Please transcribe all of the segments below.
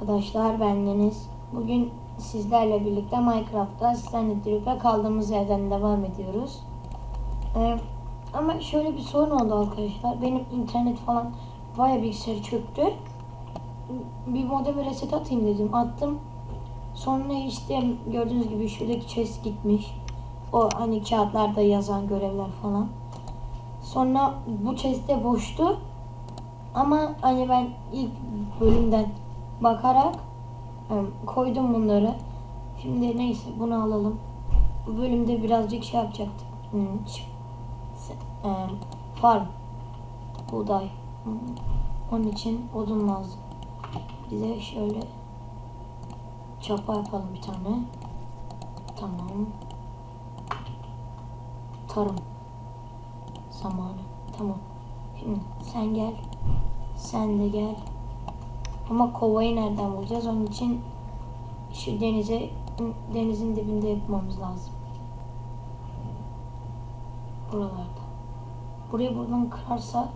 arkadaşlar ben Deniz. Bugün sizlerle birlikte Minecraft'ta Stanley Drip'e kaldığımız yerden devam ediyoruz. Ee, ama şöyle bir sorun oldu arkadaşlar. Benim internet falan baya bilgisayarı çöktü. Bir modemi reset atayım dedim. Attım. Sonra işte gördüğünüz gibi şuradaki chest gitmiş. O hani kağıtlarda yazan görevler falan. Sonra bu chest'te boştu. Ama hani ben ilk bölümden bakarak koydum bunları. Şimdi neyse bunu alalım. Bu bölümde birazcık şey yapacaktık. Hmm, farm. Buğday. Hmm, Onun için odun lazım. Bize şöyle çapa yapalım bir tane. Tamam. Tarım. Zamanı. Tamam. Şimdi sen gel. Sen de gel. Ama kovayı nereden bulacağız? Onun için şu denize denizin dibinde yapmamız lazım. Buralarda. Burayı buradan kırarsak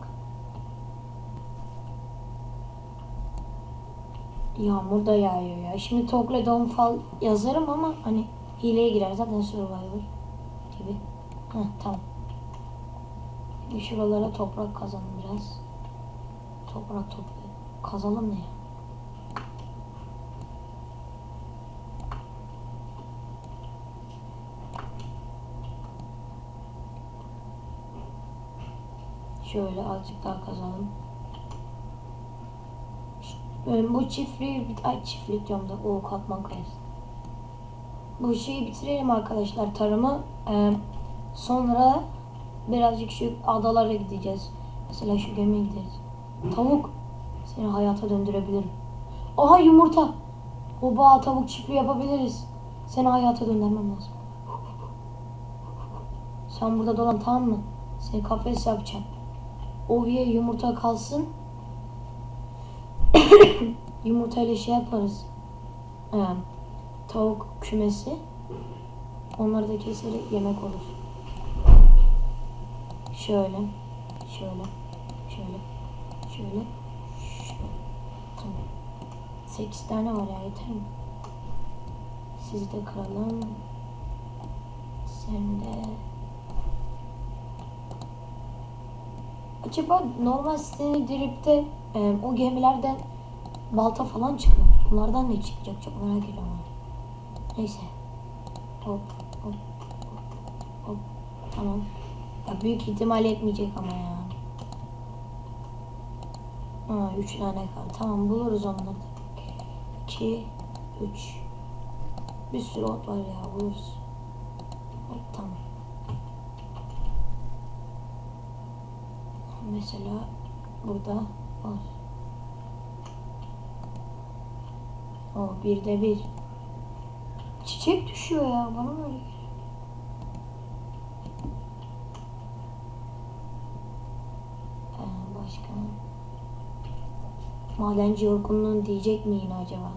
Yağmur da yağıyor ya. Şimdi Tokle Downfall yazarım ama hani hileye girer zaten Survivor gibi. Heh, tamam. Şuralara toprak kazalım biraz. Toprak toplayalım. Kazalım ne ya? Şöyle azıcık daha kazalım. Ş- Bu çiftliği, ay çiftlik diyorum da o katman kayası. Bu şeyi bitirelim arkadaşlar tarımı. Ee, sonra birazcık şu adalara gideceğiz. Mesela şu gemiye gideriz. Tavuk. Seni hayata döndürebilirim. Aha yumurta. Oba tavuk çiftliği yapabiliriz. Seni hayata döndürmem lazım. Sen burada dolan tamam mı? Seni kafes yapacağım. Oraya yumurta kalsın. Yumurtayla şey yaparız. Ee, tavuk kümesi. Onları da keserek yemek olur. Şöyle. Şöyle. Şöyle. Şöyle. Şöyle. Tamam. 8 tane var ya yeter mi? Siz de kıralım. Sen de. Acaba normal siteni dripte e, o gemilerden balta falan çıkıyor. Bunlardan ne çıkacak çok merak ediyorum. Neyse. Hop hop hop hop. Tamam. Ya büyük ihtimal etmeyecek ama ya. Ha, üç tane kaldı. Tamam buluruz onları. 2 3 Bir sürü ot var ya buluruz. Hop tamam. Mesela burada var. O bir de bir. Çiçek düşüyor ya bana mı öyle geliyor? Ee, başka? Madenci yorgunluğun diyecek mi acaba?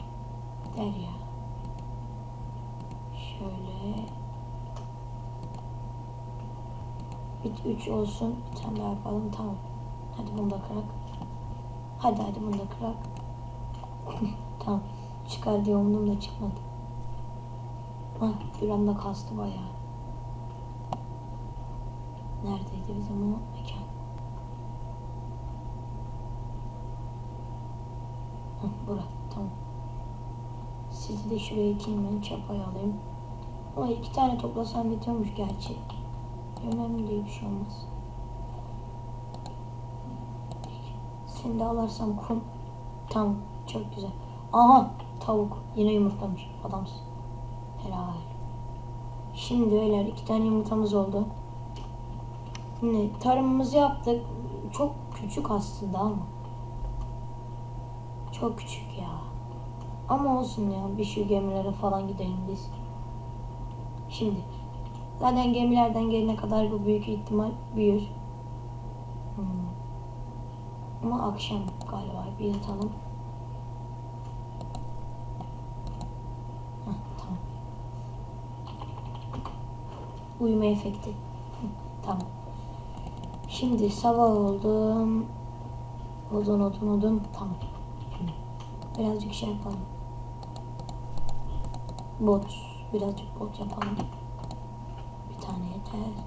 Der ya. Şöyle. Bit 3 olsun. Bir tane daha yapalım. Tamam. Hadi bunu da kırak. Hadi hadi bunu da kırak. tamam. Çıkar diye umdum da çıkmadı. Ah, anda kastı bayağı. Neredeydi bizim o mekan? Hı, bura. Tamam. Sizi de şuraya ekeyim ben. Çapayı alayım. Ama iki tane toplasam bitiyormuş gerçi. Önemli değil bir şey olmaz. De alarsam kum. Tamam. Çok güzel. Aha tavuk. Yine yumurtlamış. Adamsın. Helal. Şimdi beyler iki tane yumurtamız oldu. Şimdi tarımımızı yaptık. Çok küçük aslında ama. Çok küçük ya. Ama olsun ya. Bir şu gemilere falan gidelim biz. Şimdi. Zaten gemilerden gelene kadar bu büyük ihtimal büyür. Hmm. Ama akşam galiba bir yatalım. Heh, tamam. Uyuma efekti. Hı, tamam. Şimdi sabah oldu. Odun odun odun. Tamam. Birazcık şey yapalım. Bot. Birazcık bot yapalım. Bir tane yeter.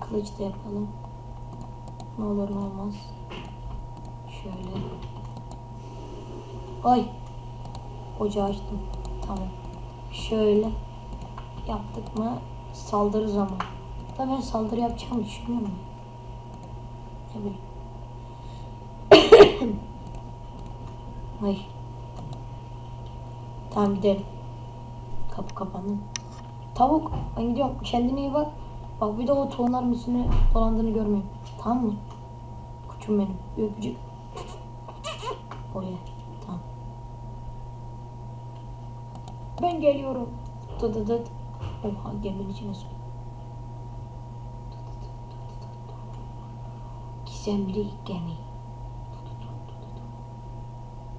Kılıç da yapalım. Ne olur ne olmaz. Şöyle. Ay. Ocağı açtım. Tamam. Şöyle. Yaptık mı saldırı zamanı. Da ben saldırı yapacağımı düşünüyorum. Ne bileyim. Ay. Tamam gidelim. Kapı kapandı. Tavuk ben gidiyorum. Kendine iyi bak. Bak bir de o tohumların üstüne dolandığını görmeyeyim. Tamam mı? Kuçum benim. Öpücük. Oya. Tamam. Ben geliyorum. Dı dı dı. Oha geminin içine su. Gizemli gemi.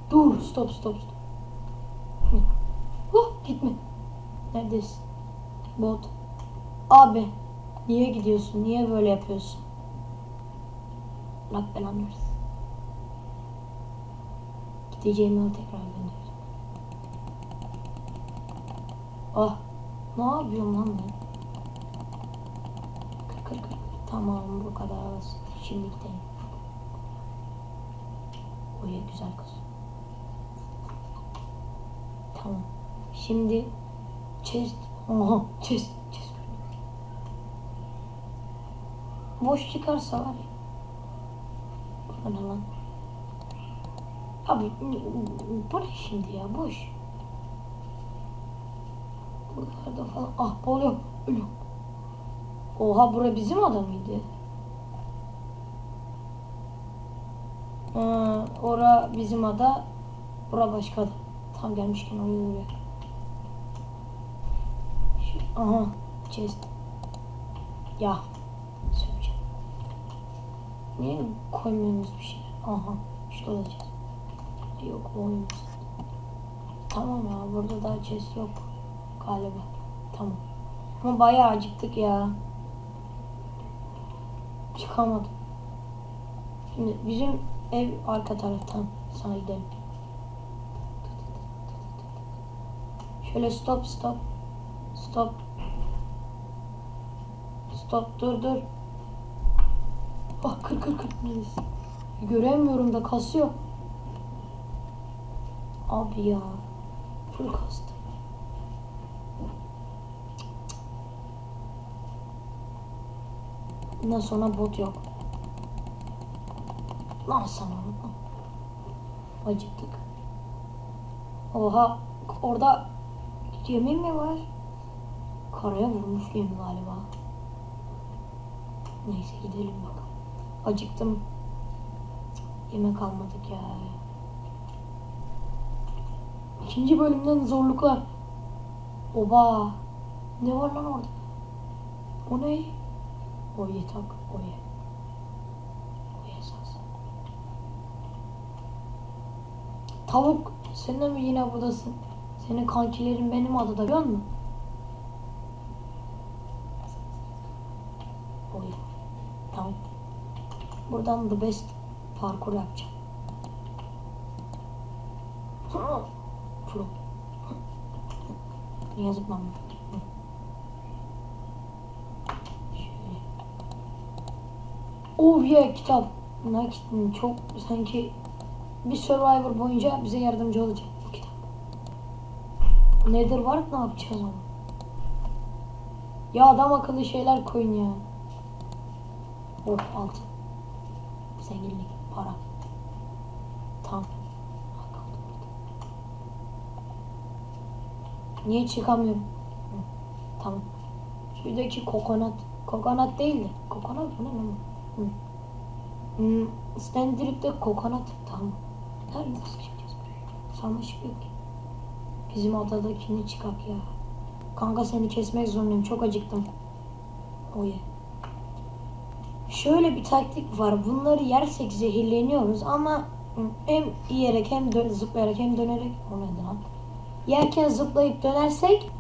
Dur stop stop stop. Oh gitme. Neredesin? Bot. Abi. Niye gidiyorsun? Niye böyle yapıyorsun? Allah belanı versin. Yolu tekrar döndüreceğim. Ah. Ne yapıyorum lan ben? Kır kır kır. Tamam bu kadar az. Şimdi gidelim. Oya güzel kız. Tamam. Şimdi chest. Oha chest. Chest. Boş çıkarsa var ya. Bu ne lan? Abi bu ne şimdi ya boş. Buralarda falan. Ah boğuluyorum. Ölüyorum. Oha bura bizim ada mıydı? Ha, ora bizim ada. Bura başka ada. Tam gelmişken oraya. Şu- Aha chest. Ya. Söyleyeceğim. Niye koymuyorsunuz bir şey? Aha. Şurada da chest. Yok oyun. Tamam ya burada daha chest yok. Galiba. Tamam. Ama bayağı acıktık ya. Çıkamadım. Şimdi bizim ev arka taraftan sana gidelim. Şöyle stop stop. Stop. Stop dur dur. Ah kır kır kır. Göremiyorum da kasıyor. Abi ya. Full kastı. Bundan sonra bot yok. Lan sana. Acıktık. Oha. Orada gemi mi var? Karaya vurmuş gemi galiba. Neyse gidelim bakalım. Acıktım. Cık, Yemek almadık ya. İkinci bölümden zorluklar. Oba. Ne var lan orada? O ne? Oye tak. Oye. Oye esas. Tavuk. Sen de mi yine buradasın? Senin kankilerin benim adada biliyor musun? Oye. Tamam. Buradan the best parkur yapacağım. Pro. Niye zıplamıyor? Oh yeah kitap. Ne kitabı? Çok sanki bir Survivor boyunca bize yardımcı olacak bu kitap. Nedir var ne yapacağız onu? Ya adam akıllı şeyler koyun ya. Oh altın. Zenginlik, para. Tamam. Ah, kaldım burada. Niye çıkamıyorum? Hı, Tamam. Şuradaki kokonat. Kokonat değil de. Kokonat mı ne? Hı. Hmm, Stendirip'te kokonat. Tamam. Nerede nasıl çıkacağız buraya? Yok ki. Bizim adadakini çıkak ya. Kanka seni kesmek zorundayım. Çok acıktım. Oye. Şöyle bir taktik var. Bunları yersek zehirleniyoruz ama hem yiyerek hem zıplayarak hem dönerek o neydi lan? Yerken zıplayıp dönersek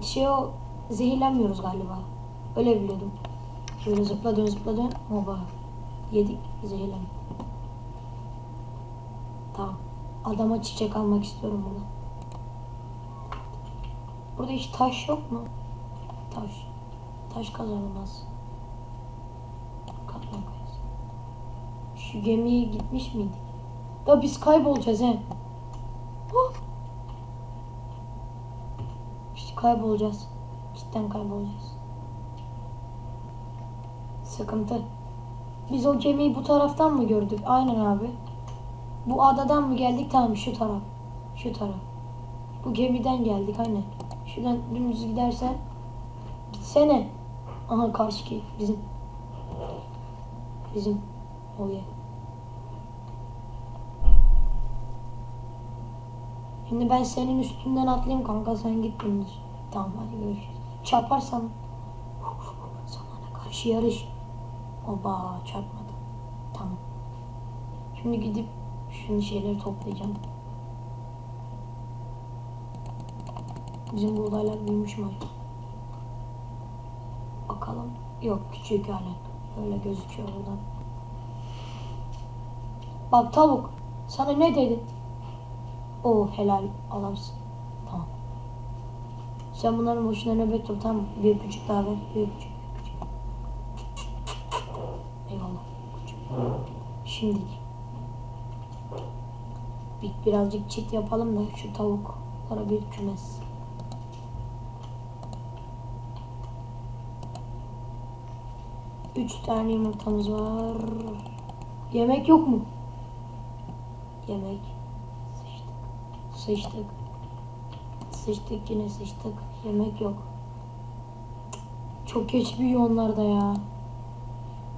şey o zehirlenmiyoruz galiba. Öyle biliyordum. Şöyle zıpla dön zıpla. Oba. Yedik zehirlen. Tamam. Adama çiçek almak istiyorum burada. Burada hiç taş yok mu? Taş. Taş kazanılmaz. Şu gemiye gitmiş miydik? Ya biz kaybolacağız he. Oh! Kaybolacağız. Cidden kaybolacağız. Sıkıntı. Biz o gemiyi bu taraftan mı gördük? Aynen abi. Bu adadan mı geldik? Tamam şu taraf. Şu taraf. Bu gemiden geldik aynen. Şuradan dümdüz gidersen gitsene. Aha karşı bizim. Bizim. Oh yeah. Şimdi ben senin üstünden atlayayım kanka sen git dümdüz. Tamam hadi görüşürüz. Çarparsam zamana karşı yarış. Oba çarpmadı. Tamam. Şimdi gidip şunu şeyleri toplayacağım. Bizim buğdaylar büyümüş mü? Bakalım. Yok küçük halen. Öyle gözüküyor buradan. Bak tavuk. Sana ne dedim? Oo helal adamsın. Sen bunların boşuna nöbet tut tamam? Bir küçük daha ver. Bir. Bir küçük. Eyvallah. Şimdilik. Bir, birazcık çit yapalım da şu tavuklara bir kümes. Üç tane yumurtamız var. Yemek yok mu? Yemek. Sıçtık. Sıçtık. Sıçtık yine sıçtık. Yemek yok. Çok geç büyüyor onlar da ya.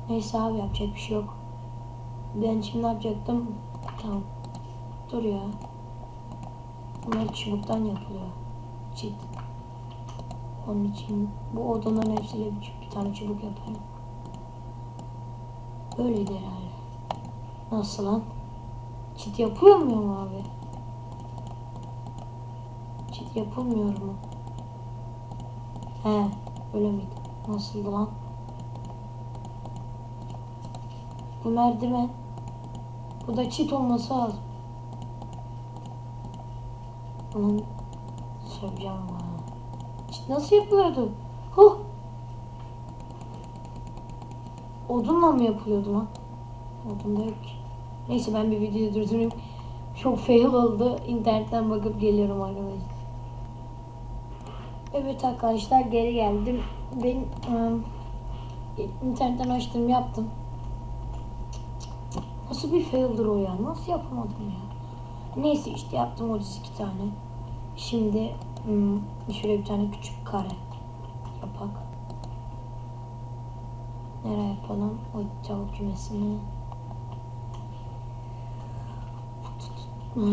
Neyse abi yapacak bir şey yok. Ben şimdi yapacaktım? Tamam. Dur ya. Bunlar çubuktan yapılıyor. Çit. Onun için bu odanın hepsiyle bir, bir tane çubuk yaparım. Böyleydi herhalde. Nasıl lan? Çit yapıyor muyum abi? Çit yapılmıyor mu? He, öyle miydi? Nasıldı lan? Bu merdiven. Bu da çit olması lazım. Bunun söyleyeceğim ama. Çit nasıl yapılıyordu? Huh! Odunla mı yapılıyordu lan? Odun da yok. Neyse ben bir video durdurayım. Çok fail oldu. İnternetten bakıp geliyorum arkadaşlar. Evet arkadaşlar geri geldim. Ben ım, internetten açtım yaptım. Nasıl bir faildir o ya? Nasıl yapamadım ya? Neyse işte yaptım 32 tane. Şimdi ım, şöyle bir tane küçük kare yapak. Nereye yapalım? O tavuk kümesini.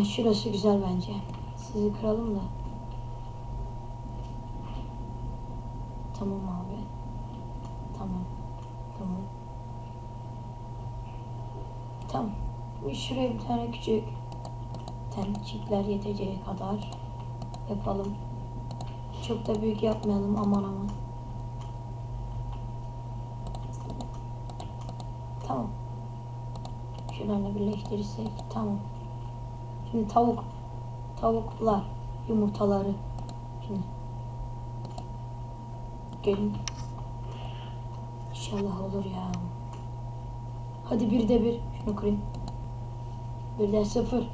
Şurası güzel bence. Sizi kıralım da. Tamam abi. Tamam. Tamam. Tamam. Şuraya bir tane küçük tençikler yeteceği kadar yapalım. Çok da büyük yapmayalım aman aman. Tamam. Şuralarla birleştirirsek tamam. Şimdi tavuk. Tavuklar. Yumurtaları. Şimdi. Gelin. İnşallah olur ya. Hadi bir de bir. Şunu kırayım. Bir de sıfır.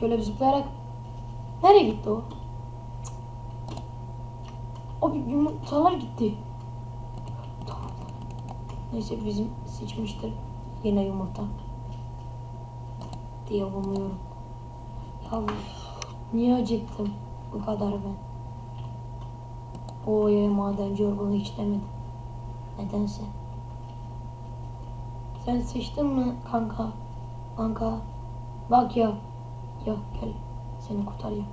Şöyle bir zıplayarak. Nereye gitti o? Abi yumurtalar gitti. Neyse bizim seçmiştir. Yine yumurta. Diye umuyorum. Ya niye acıktım bu kadar ben? O ya madenci yorgunu hiç demedim. Nedense. Sen seçtin mi kanka? Kanka. Bak ya. Ya gel. Seni kurtarayım.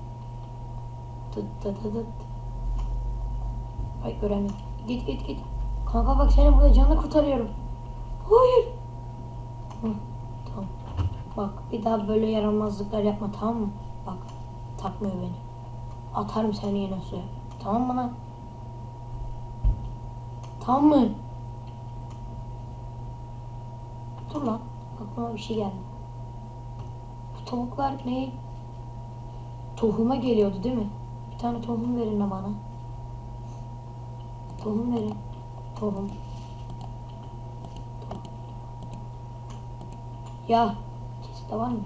Tıt tıt tıt tıt. Ay göremiyorum. Git git git. Kanka bak seni burada canlı kurtarıyorum. Hayır. Hı, tamam. Bak bir daha böyle yaramazlıklar yapma tamam mı? Bak takmıyor beni. Atarım seni yine suya. Tamam mı lan? Tamam mı? Dur lan. Aklıma bir şey geldi. Bu tavuklar ne? Tohuma geliyordu değil mi? Bir tane tohum verin de bana. Tohum verin. Tohum. Ya. Çeşitli var mıydı?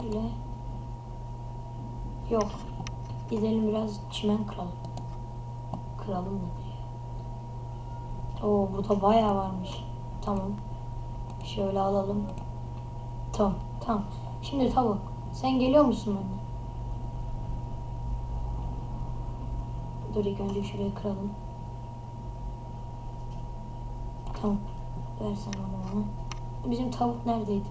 Şöyle. Yok. Gidelim biraz çimen kıralım. Kıralım nedir ya? Oo burada bayağı varmış. Tamam. Şöyle alalım. Tamam. Tamam. Şimdi tavuk. Sen geliyor musun benimle? Dur ilk önce şurayı kıralım. Tamam. Versen onu bana. Bizim tavuk neredeydi?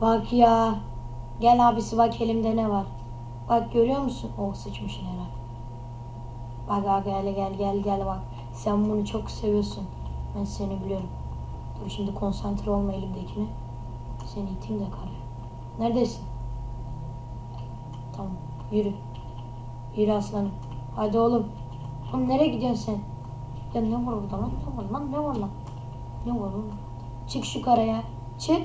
Bak ya. Gel abisi bak elimde ne var. Bak görüyor musun? Oh sıçmışsın herhalde. Bak abi gel gel gel gel bak. Sen bunu çok seviyorsun. Ben seni biliyorum. Dur şimdi konsantre olma elimdekine. Seni iteyim de kar. Neredesin? Tamam yürü. Yürü aslanım. Hadi oğlum. Oğlum nereye gidiyorsun sen? Ya ne var orada lan? Ne var lan? Ne var lan? Ne var oğlum? Çık şu karaya. Çık.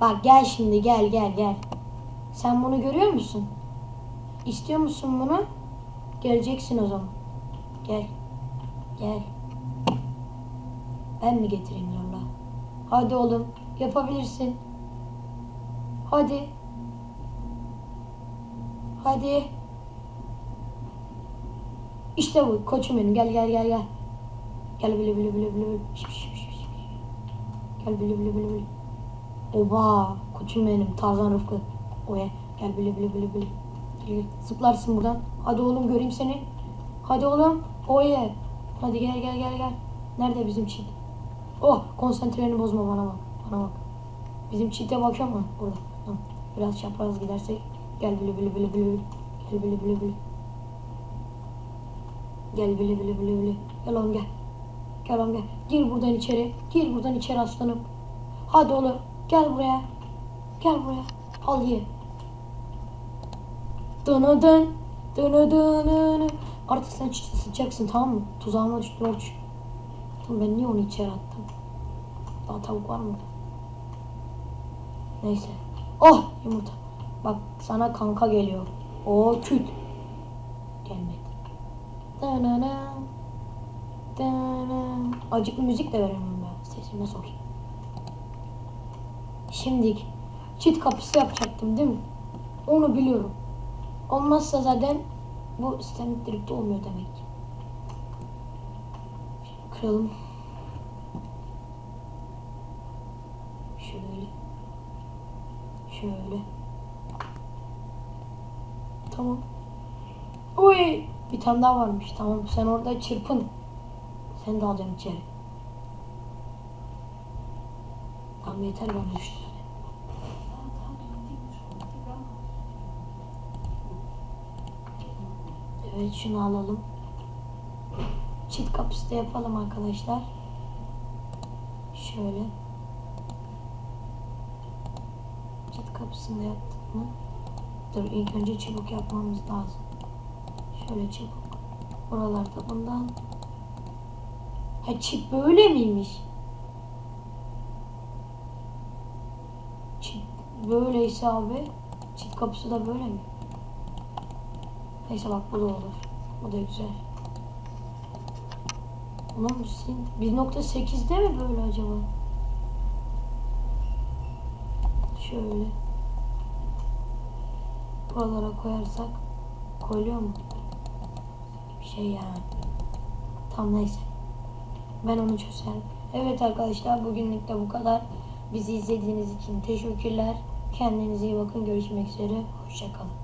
Bak gel şimdi gel gel gel. Sen bunu görüyor musun? İstiyor musun bunu? Geleceksin o zaman. Gel. Gel. Ben mi getireyim zorla? Hadi oğlum. Yapabilirsin. Hadi. Hadi. İşte bu. Koçum benim. Gel gel gel gel. Gel bile bile bile bile. Gel bile bile bile bile. Oba. Koçum benim. Tarzan Rıfkı. Oya. Gel bile bile bile bile. Gel. Zıplarsın buradan. Hadi oğlum göreyim seni. Hadi oğlum. Oya. Hadi gel gel gel gel. Nerede bizim çit? Oh konsantreni bozma bana bak. Bana bak. Bizim çite bakıyor mu? Burada. Tamam. Biraz çapraz gidersek. Gel bile bile bile bile. Gel bile bile bile. Gel bile bile bile bile. Gel oğlum gel. Gel oğlum gel. Gir buradan içeri. Gir buradan içeri aslanım. Hadi oğlum. Gel buraya. Gel buraya. Al ye. Dana dön. Dana dön. Artık sen sıçacaksın tamam mı? Tuzağıma düştün oruç. Tamam ben niye onu içeri attım? Daha tavuk var mı? Neyse. Oh yumurta. Bak sana kanka geliyor. O küt. Gelmedi. Danana. Danana. Acıklı müzik de veremem ben. Sesime sokayım. Şimdilik çit kapısı yapacaktım değil mi? Onu biliyorum. Olmazsa zaten bu sistem direkt olmuyor demek. Kıralım. Şöyle. Şöyle. Tamam. Oy! Bir tane daha varmış. Tamam sen orada çırpın. Sen de alacağım içeri. Tamam yeter bana düştü. Evet şunu alalım. Çit kapısı da yapalım arkadaşlar. Şöyle. Çit kapısını da yaptık mı? Dur ilk önce çubuk yapmamız lazım. Şöyle çubuk. Buralarda bundan. Ha çit böyle miymiş? Çit böyleyse abi. Çit kapısı da böyle mi? Neyse bak bu da olur. Bu da güzel. Sin 1.8'de mi böyle acaba? Şöyle. Buralara koyarsak koyuyor mu? Bir şey yani. Tamam neyse. Ben onu çözerim. Evet arkadaşlar bugünlük de bu kadar. Bizi izlediğiniz için teşekkürler. Kendinize iyi bakın. Görüşmek üzere. Hoşçakalın.